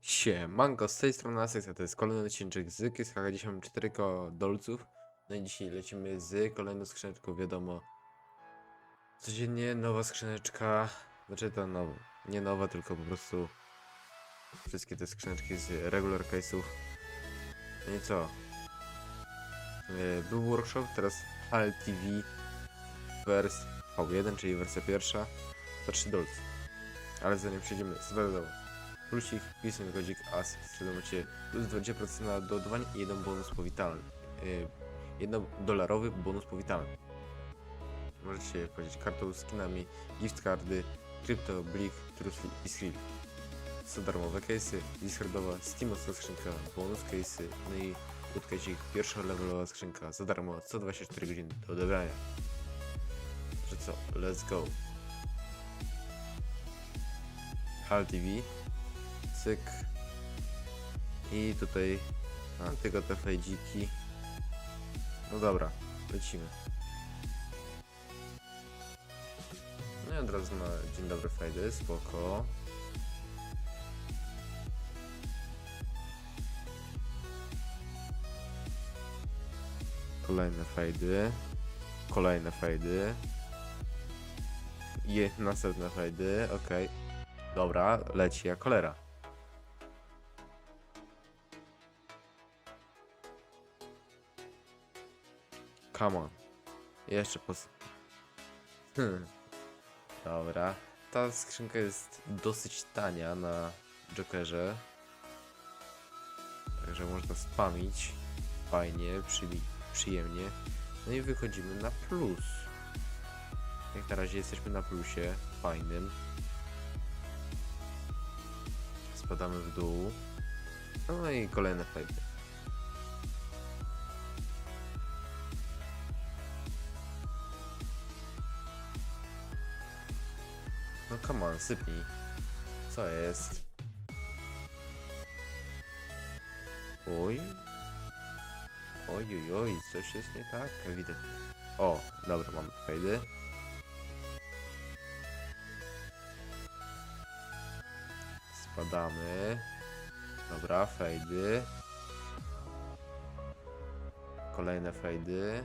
Siemanko, z tej strony Asek, to jest kolejny odcinek z Kiskaka, dzisiaj mam 4 koła dolców. No i dzisiaj lecimy z kolejną skrzyneczką, wiadomo. Codziennie nowa skrzyneczka, znaczy to nowa, nie nowa, tylko po prostu wszystkie te skrzyneczki z regular case'ów. No i co? Yy, Był workshop, teraz HAL TV wers V1, czyli wersja pierwsza, za 3 dolce. Ale zanim przejdziemy, wiadomo. Plusik, pisem kodzik AS, macie plus 20% na doładowanie i jeden bonus powitalny. Yy, jednodolarowy bonus powitalny. Możecie płacić kartą, skinami, gift cardy, krypto, blik, trusli i skrill. Są darmowe case'y, discardowa, Steam skrzynka, bonus case'y, no i utkajcik, pierwsza levelowa skrzynka za darmo, co 24 godziny do odebrania. Że co, let's go. HAL TV cyk. I tutaj a, tylko te fejdziki. No dobra, lecimy. No i od razu na dzień dobry fejdy, spoko. Kolejne fejdy kolejne fejdy i następne fejdy, okej. Dobra, leci jak cholera. Come on. Jeszcze pos... Hmm. Dobra. Ta skrzynka jest dosyć tania na Jokerze. Także można spamić. Fajnie, przymi- przyjemnie. No i wychodzimy na plus. Jak na razie jesteśmy na plusie. Fajnym. Spadamy w dół. No i kolejne fajdy. Come on, sypnij. Co jest? Oj. Oj, oj, oj, coś jest nie tak? Ewidentnie. O, dobra, mamy fajdy. Spadamy. Dobra, fejdy. Kolejne fejdy.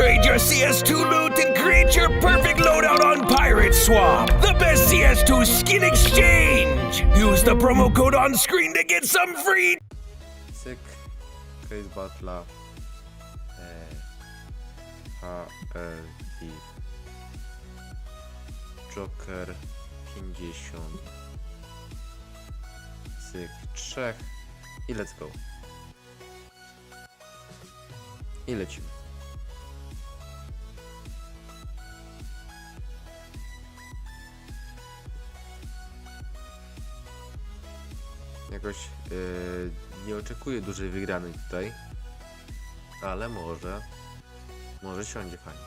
Trade your CS2 loot and create your perfect loadout on Pirate Swamp. The best CS2 skin exchange. Use the promo code on screen to get some free. Cyk. Case battle. E, uh, HLT. Joker 50. Cyk. Trzech. I let's go. I lecimy. Jakoś yy, nie oczekuję dużej wygranej tutaj. Ale może. Może siądzie fajnie.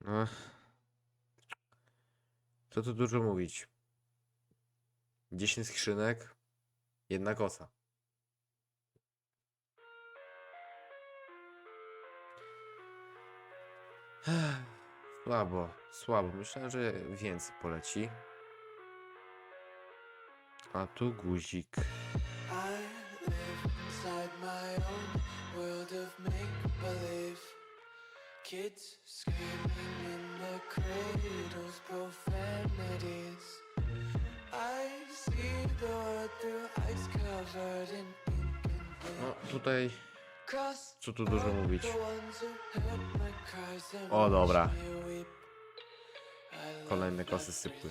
No. Co tu dużo mówić. 10 skrzynek, jedna kosa. Słabo, słabo. Myślałem, że więcej poleci. A tu guzik. Kids screaming in cradles, profanities. I see the world through ice covered in ink and tutaj, Cross co tu dużo mówić. O dobra, kolejne kosy sypły.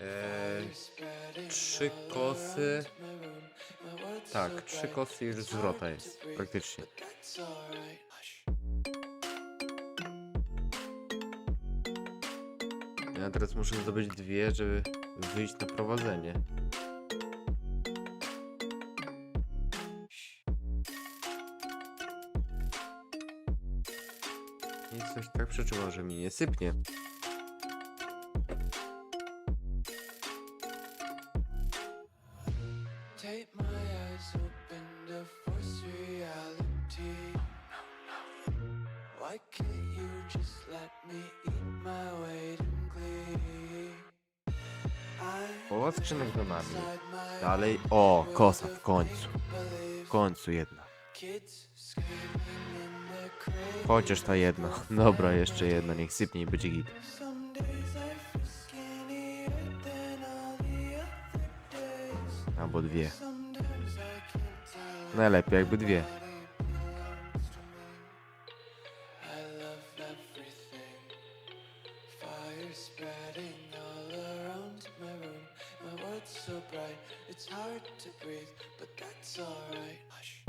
Eee, trzy kosy. Tak, trzy kosy i już zwrota jest, praktycznie. Ja teraz muszę zdobyć dwie, żeby wyjść na prowadzenie. I coś tak przeczuwał, że mi nie sypnie. Połowa skrzynek do Dalej. O, kosa w końcu. W końcu jedna. Chociaż ta jedna. Dobra, jeszcze jedna, niech sypnie i będzie git. Albo dwie. Najlepiej jakby dwie. So bright, it's hard to breathe, but that's alright. Hush.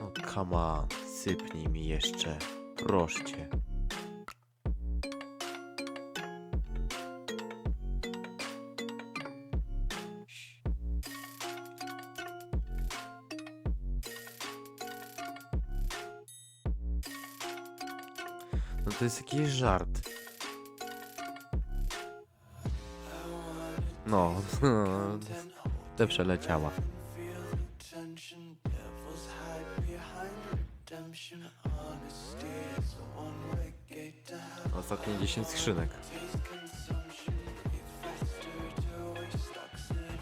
No come on, sypnij mi jeszcze. Proszę. No to jest jakiś żart. Faster to waste oxygen.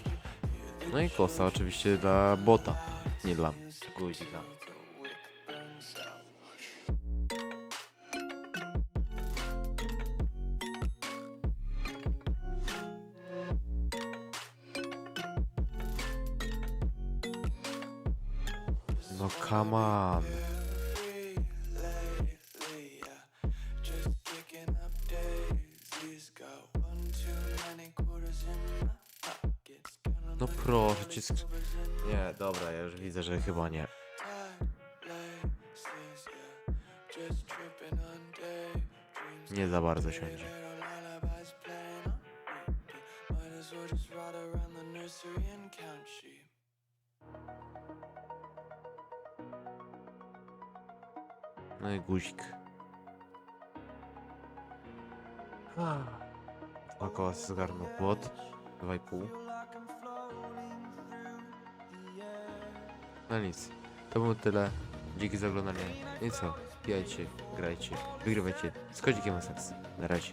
Hear the No i kosa oczywiście dla bota, nie dla guzika. My pockets. Counting No proszę cię. sk- Nie, dobra, ja już widzę, że chyba nie. on. Nie za bardzo siądzie. No i guzik. Dwa koła zgarnął płot. Dwa i pół. No nic. To było tyle. Dzięki za oglądanie. No i co? Pijajcie, grajcie, wygrywajcie z kodzikiem. Na razie.